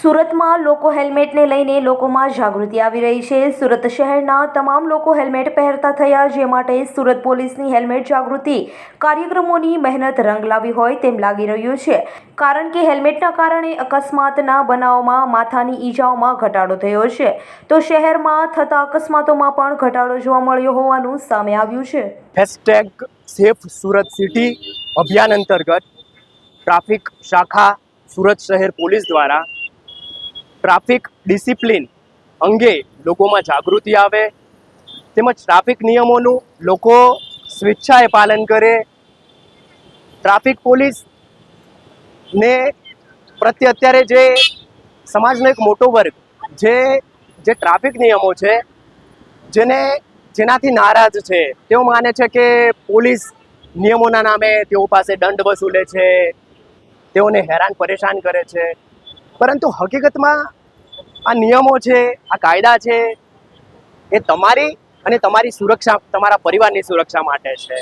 સુરતમાં લોકો હેલ્મેટને લઈને લોકોમાં જાગૃતિ આવી રહી છે. સુરત શહેરના તમામ લોકો હેલ્મેટ પહેરતા થયા, જે માટે સુરત પોલીસની હેલ્મેટ જાગૃતિ કાર્યક્રમોની મહેનત રંગ લાવી હોય તેમ લાગી રહ્યું છે. કારણ કે હેલ્મેટના કારણે અકસ્માતના બનાવમાં માથાની ઈજાઓમાં ઘટાડો થયો છે. તો શહેરમાં થતા અકસ્માતોમાં પણ ઘટાડો જોવા મળ્યો હોવાનું સામે આવ્યું છે. હેશટેગ સેફ સુરત સિટી અભિયાન અંતર્ગત ટ્રાફિક શાખા સુરત શહેર પોલીસ દ્વારા ટ્રાફિક ડિસિપ્લિન અંગે લોકોમાં જાગૃતિ આવે, તેમજ ટ્રાફિક નિયમોનું લોકો સ્વેચ્છાએ પાલન કરે. ટ્રાફિક પોલીસ ને પ્રત્યે અત્યારે જે સમાજનો એક મોટો વર્ગ, જે જે ટ્રાફિક નિયમો છે, જેને, જેનાથી નારાજ છે, તેઓ માને છે કે પોલીસ નિયમોના નામે તેઓ પાસે દંડ વસૂલે છે, તેઓને હેરાન પરેશાન કરે છે. પરંતુ હકીકતમાં આ નિયમો છે, આ કાયદા છે, એ તમારી અને તમારી સુરક્ષા, તમારા પરિવારની સુરક્ષા માટે છે.